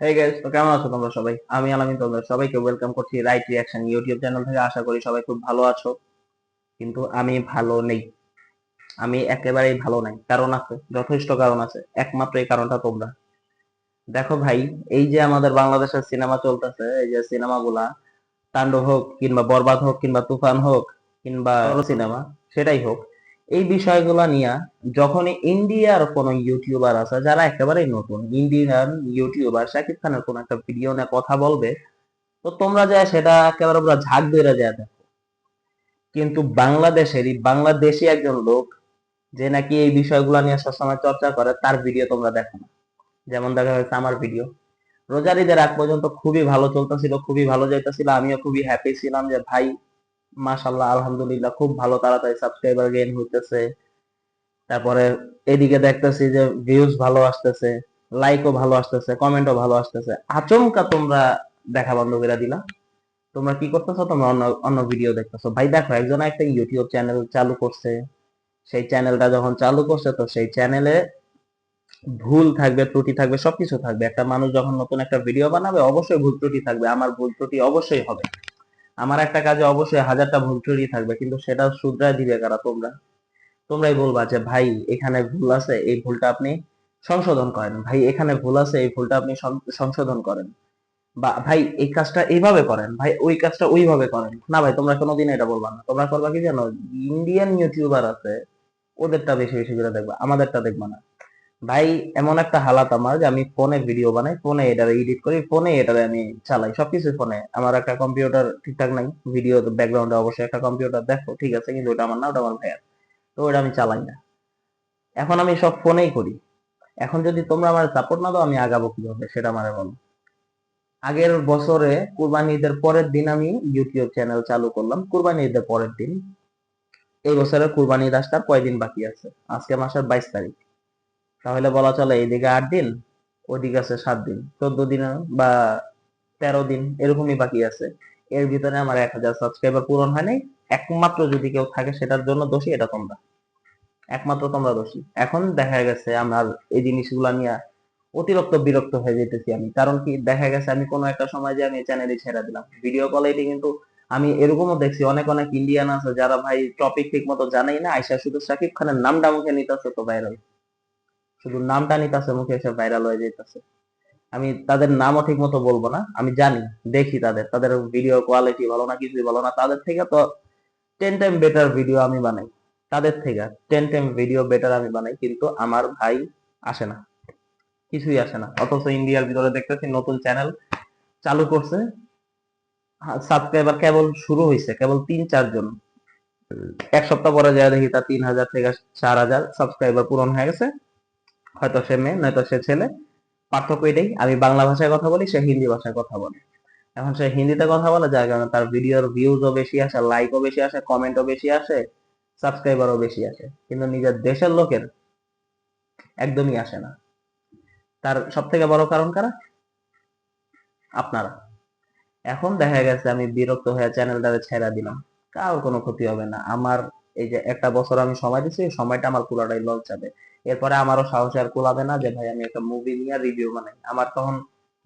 Hey guys তো কেমন আছো তোমরা সবাই? আমি আলামিন তোমাদের সবাইকে ওয়েলকাম করছি রাইট রিয়াকশন ইউটিউব চ্যানেল থেকে। আশা করি সবাই খুব ভালো আছো। কিন্তু আমি ভালো নেই। আমি একেবারেই ভালো নাই। কারণ আছে, যথেষ্ট কারণ আছে। একমাত্র এই কারণটা তোমরা। দেখো ভাই, এই যে আমাদের বাংলাদেশের সিনেমা চলতেছে, এই যে সিনেমাগুলা তাণ্ডব হোক কিংবা বরবাদ হোক কিংবা তুফান হোক কিংবা সিনেমা সেটাই হোক। এই বিষয়গুলো নিয়ে যখনই ইন্ডিয়ার কোন ইউটিউবার আছে, যারা একেবারেই নতুন, ইন্ডিয়ান ইউটিউবার, শাকিব খানের কোন একটা ভিডিও নিয়ে কথা বলবে, তো তোমরা যায় সেটা একেবারে পুরো ঝাঁক ধরে যায় দেখো। কিন্তু বাংলাদেশেরই, বাংলাদেশি একজন লোক যে নাকি এই বিষয়গুলো নিয়ে সবসময় চর্চা করে, তার ভিডিও তোমরা দেখো না। যেমন দেখা হয়েছে আমার ভিডিও রোজারিদের আগ পর্যন্ত খুবই ভালো চলতেছিল, খুবই ভালো যাইতেছিল, আমিও খুবই হ্যাপি ছিলাম যে ভাই মাশাল্লাহ আলহামদুলিল্লাহ, খুব ভালো তাড়াতাড়ি সাবস্ক্রাইবার গেইন হইতেছে। তারপরে এদিকে দেখতেছি যে ভিউজ ভালো আসতেছে লাইকও ভালো আসতেছে কমেন্টও ভালো আসতেছে। আচমকা তোমরা দেখা বন্ধ করে দিলা। তোমরা কি করতেছো? তোমরা অন্য অন্য ভিডিও দেখতেছো। ভাই দেখো, একজন একটা ইউটিউব চ্যানেল চালু করছে। সেই চ্যানেলটা যখন চালু করছে, তো সেই চ্যানেলে ভুল থাকবে, ত্রুটি থাকবে, সবকিছু থাকবে। একটা মানুষ যখন নতুন একটা ভিডিও বানাবে, অবশ্যই ভুল ত্রুটি থাকবে। আমার ভুল ত্রুটি অবশ্যই হবে। আমার একটা কাজে অবশ্যই হাজারটা ভুল ত্রুটি থাকবে, কিন্তু সেটা শুধরায় দিবে কারা তোমরা? তোমরাই বলবা যে, ভাই, এখানে ভুল আছে, এই ভুলটা আপনি সংশোধন করেন। ভাই, এখানে ভুল আছে, এই ভুলটা আপনি সংশোধন করেন। বা, ভাই, এই কাজটা এইভাবে করেন। ভাই, ওই কাজটা ওইভাবে করেন। না ভাই, তোমরা কোনোদিন এটা বলবা না। তোমরা করবা কি জানো ইন্ডিয়ান ইউটিউবার আছে, ওদেরটা বেশি বেশি করে দেখবা, আমাদেরটা দেখবা না। ভাই, এমন একটা হালাত আমার যে আমি ফোনে ভিডিও বানাই, ফোনে এটা এডিট করি, ফোনে এটা আমি চালাই, সবকিছু ফোনে। আমার একটা কম্পিউটার ঠিকঠাক নাই ভিডিও ব্যাকগ্রাউন্ডে অবশ্যই একটা কম্পিউটার দেখো, ঠিক আছে, কিন্তু ওটা আমার না, ওটা আমার ভাইয়ার। তো ওটা আমি চালাই না। এখন আমি সব ফোনেই করি। এখন যদি তোমরা আমার সাপোর্ট না দাও, আমি আগাবো কীভাবে, সেটা আমার বলো। আগের বছরে কুরবানি ঈদের পরের দিন আমি ইউটিউব চ্যানেল চালু করলাম, কুরবানি ঈদের পরের দিন। এই বছরের কুরবানি ঈদ আসতে কয়দিন বাকি আছে? আজকে মাসের বাইশ তারিখ। তাহলে বলা চলে এইদিকে আট দিন ওদিকে আছে সাত দিন, চোদ্দ দিন বা তেরো দিন, এরকমই বাকি আছে। এর ভিতরে আমার এক হাজার সাবস্ক্রাইবার পূরণ হয় নাই একমাত্র যদি কেউ থাকে সেটার জন্য দোষী, এটা তোমরা। একমাত্র তোমরা দোষী। এখন দেখা গেছে আমার এই জিনিসগুলো নিয়ে অতিরিক্ত বিরক্ত হয়ে যেতেছি আমি। কারণ কি, দেখা গেছে আমি কোনো একটা সময় যে আমি চ্যানেলই ছেড়ে দিলাম। ভিডিও কলে এটি কিন্তু আমি এরকমও দেখছি, অনেক অনেক ইন্ডিয়ান আছে যারা ভাই টপিক ঠিক মতো জানেই না, আইসা শুধু শাকিব খানের নামটা মুখে নিতেছে তো ভাইরাল শুধু নামটা নিতেছে, মুখে এসে ভাইরাল হয়ে যেতেছে আমি তাদের নামও ঠিক মতো বলব না, আমি জানি, দেখি তাদের তাদের ভিডিও কোয়ালিটি ভালো না, কিছুই ভালো না। তাদের থেকে তো টেন টাইম বেটার ভিডিও আমি বানাই। তাদের থেকে টেন টাইম ভিডিও বেটার আমি বানাই, কিন্তু আমার ভাই আসে না। কিছুই আসে না। অথচ ইন্ডিয়ার ভিতরে দেখতেছি নতুন চ্যানেল চালু করছে। সাবস্ক্রাইবার কেবল শুরু হয়েছে কেবল তিন চারজন এক সপ্তাহ পরে যায় দেখি তার তিন হাজার থেকে চার হাজার সাবস্ক্রাইবার পূরণ হয়ে গেছে। হয়তো সে মেয়ে, নয়তো সে ছেলে। পার্থক্য এটাই, আমি বাংলা ভাষায় কথা বলি, সে হিন্দি ভাষায় কথা বলে। এখন সে হিন্দিতে কথা বলে, যার কারণে তার ভিডিওর ভিউজও বেশি আসে লাইকও বেশি আসে কমেন্টও বেশি আসে সাবস্ক্রাইবারও বেশি আসে। কিন্তু নিজের দেশের লোকের একদমই আসে না। তার সব থেকে বড় কারণ কারা? আপনারা। এখন দেখা গেছে আমি বিরক্ত হয়ে চ্যানেলটারে ছেড়ে দিলাম। কারোর কোনো ক্ষতি হবে না। আমার এই যে একটা বছর আমি সময় দিচ্ছি এই সময়টা আমার পুরোটাই লস যাবে এরপরে আমারও সাহস আর কুলাবে না যে, ভাই, আমি একটা মুভি নিয়ে রিভিউ বানাই। আমার তখন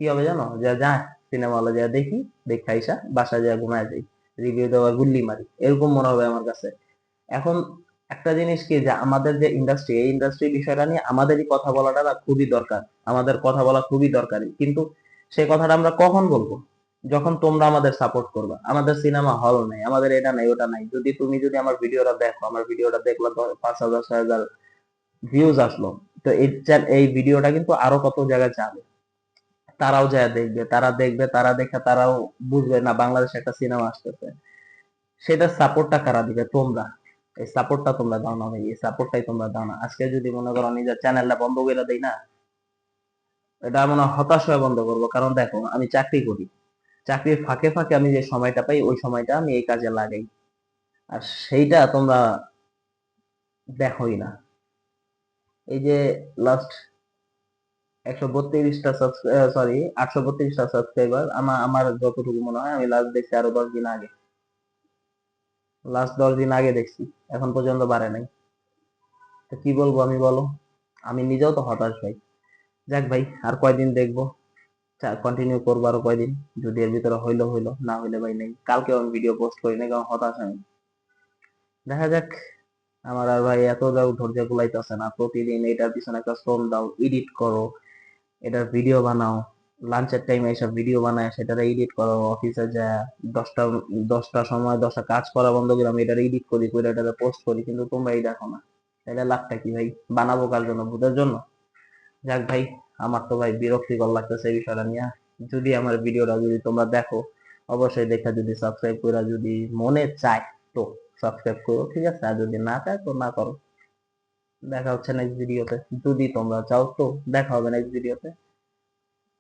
কি হবে জানো? যে, যা সিনেমা হলে যা দেখি, দেখে আইসা বাসায় যা ঘুমায় যাই রিভিউ দেওয়া গুল্লি মারি, এরকম মনে হবে আমার কাছে। এখন একটা জিনিস কি, যে আমাদের যে ইন্ডাস্ট্রি এই ইন্ডাস্ট্রি বিষয়টা নিয়ে আমাদেরই কথা বলাটা খুবই দরকার। আমাদের কথা বলা খুবই দরকারি। কিন্তু সেই কথাটা আমরা কখন বলব? যখন তোমরা আমাদের সাপোর্ট করবা, আমাদের সিনেমা হল নাই, আমাদের এটা নাই, ওটা নাই। যদি তুমি যদি আমার ভিডিওটা দেখো, আমার ভিডিওটা দেখলা পাঁচ হাজার, ছয় হাজার ভিউজ আসলো। তো এই ভিডিওটা কিন্তু আরও কত জায়গায় যাবে? তারাও যায় দেখবে, তারা দেখবে, তারা দেখে তারাও বুঝবে, না, বাংলাদেশে একটা সিনেমা আসতেছে। সেটা সাপোর্টটা কারা দিবে? তোমরা। এই সাপোর্টটা তোমরা দাও না এই সাপোর্টটাই তোমরা দাও না। আজকে যদি মনে করো নিজের চ্যানেলটা বন্ধ করে দেই না, এটা মনে হতাশ হয়ে বন্ধ করব। কারণ দেখো, আমি চাকরি করি। চাকরির ফাঁকে ফাঁকে আমি যে সময়টা পাই, ওই সময়টা আমি এই কাজে লাগাই। আর সেইটা তোমরা দেখোই না। এই যে লাস্ট একশো বত্রিশটা সরি আটশো বত্রিশটা সাবস্ক্রাইবার আমার আমার যতটুকু মনে হয় আমি লাস্ট দেখছি আরও দশ দিন আগে। লাস্ট দশ দিন আগে দেখছি, এখন পর্যন্ত বাড়ে নাই। তো কি বলব আমি বলো? আমি নিজেও তো হতাশ ভাই। যাক ভাই, আর কয়দিন দেখব? কন্টিনিউ করব আরও কয়দিন? যদি এর ভিতরে হইল হইল, না হইলে ভাই নেই। কালকে আমি ভিডিও পোস্ট করি না কারণ হতাশ আমি। দেখা যাক, আমার আর ভাই এত যাও ধৈর্য গুলাইতেছে না। প্রতিদিন এটার পিছনে একটা শ্রম দাও এডিট করো, এটার ভিডিও বানাও। লাঞ্চের টাইমে এসব ভিডিও বানায়, সেটারে এডিট করো। অফিসে যা, দশটা দশটার সময়, দশটা কাজ করা বন্ধ করে আমি এটার এডিট করি করে এটারে পোস্ট করি। কিন্তু তোমরা এই দেখো না। তাহলে লাভটা কি ভাই? বানাবো কার জন্য? ভূতের জন্য? যাক ভাই আমার তো ভাই বিরক্তিকর লাগতেছে এই বিষয়টা নিয়ে। যদি আমার ভিডিওটা যদি তোমরা দেখো, অবশ্যই দেখা যদি সাবস্ক্রাইব করে যদি মনে চায় তো সাবস্ক্রাইব করো, ঠিক আছে? আর যদি না চায় তো না করো। দেখা হচ্ছে নেক্সট ভিডিওতে। যদি তোমরা চাও তো দেখা হবে নেক্সট ভিডিওতে।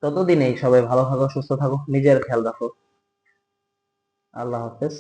ততদিন এই সবাই ভালো থাকো, সুস্থ থাকো, নিজের খেয়াল রাখো। আল্লাহ হাফেজ।